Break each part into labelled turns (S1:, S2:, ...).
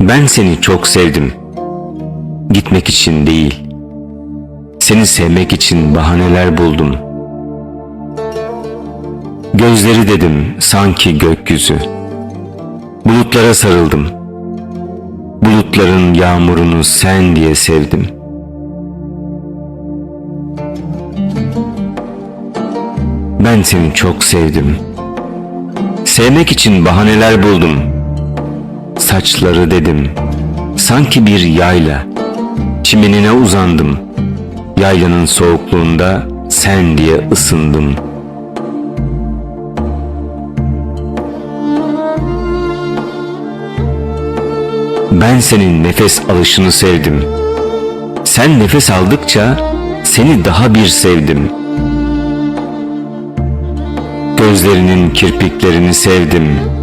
S1: Ben seni çok sevdim. Gitmek için değil. Seni sevmek için bahaneler buldum. Gözleri dedim sanki gökyüzü. Bulutlara sarıldım. Bulutların yağmurunu sen diye sevdim. Ben seni çok sevdim. Sevmek için bahaneler buldum. Saçları dedim. Sanki bir yayla. Çimenine uzandım. Yaylanın soğukluğunda sen diye ısındım. Ben senin nefes alışını sevdim. Sen nefes aldıkça seni daha bir sevdim. Gözlerinin kirpiklerini sevdim.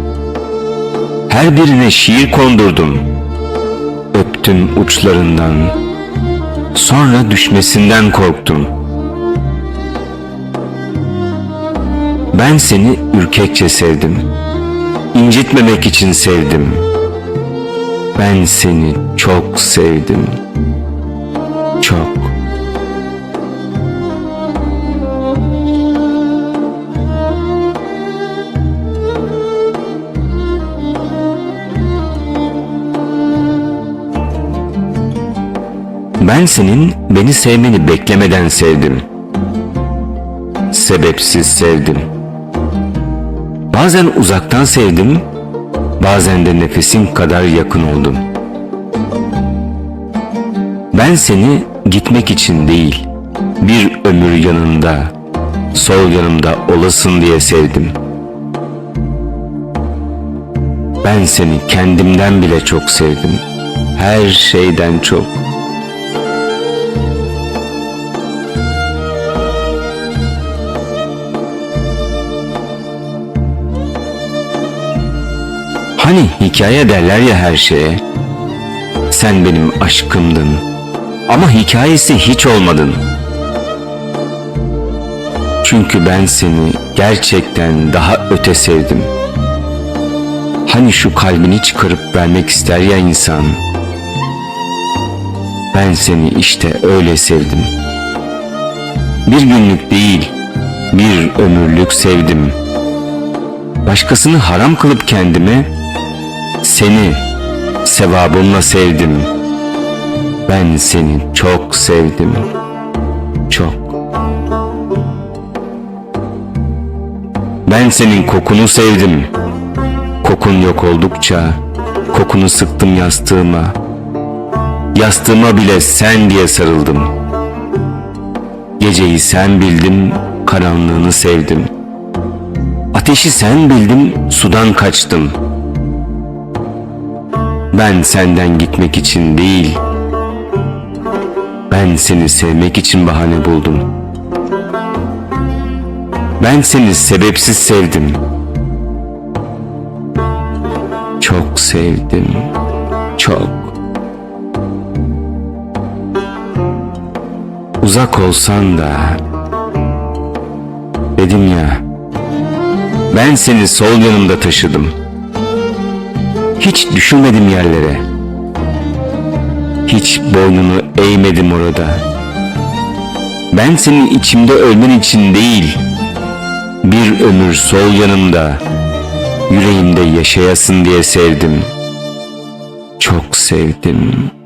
S1: Her birine şiir kondurdum. Öptüm uçlarından. Sonra düşmesinden korktum. Ben seni ürkekçe sevdim. İncitmemek için sevdim. Ben seni çok sevdim. Çok. Ben senin beni sevmeni beklemeden sevdim. Sebepsiz sevdim. Bazen uzaktan sevdim, bazen de nefesin kadar yakın oldum. Ben seni gitmek için değil, bir ömür yanında, sol yanımda olasın diye sevdim. Ben seni kendimden bile çok sevdim. Her şeyden çok. Hani hikaye derler ya her şeye. Sen benim aşkımdın. Ama hikayesi hiç olmadın. Çünkü ben seni gerçekten daha öte sevdim. Hani şu kalbini çıkarıp vermek ister ya insan. Ben seni işte öyle sevdim. Bir günlük değil, bir ömürlük sevdim. Başkasını haram kılıp kendime seni sevabımla sevdim. Ben seni çok sevdim. Çok. Ben senin kokunu sevdim. Kokun yok oldukça kokunu sıktım yastığıma. Yastığıma bile sen diye sarıldım. Geceyi sen bildim, karanlığını sevdim. Ateşi sen bildim, sudan kaçtım.'' Ben senden gitmek için değil, ben seni sevmek için bahane buldum. Ben seni sebepsiz sevdim. Çok sevdim, çok. Uzak olsan da, dedim ya, ben seni sol yanımda taşıdım.'' Hiç düşünmedim yerlere. Hiç boynunu eğmedim orada. Ben senin içimde ölmen için değil, bir ömür sol yanımda, yüreğimde yaşayasın diye sevdim. Çok sevdim.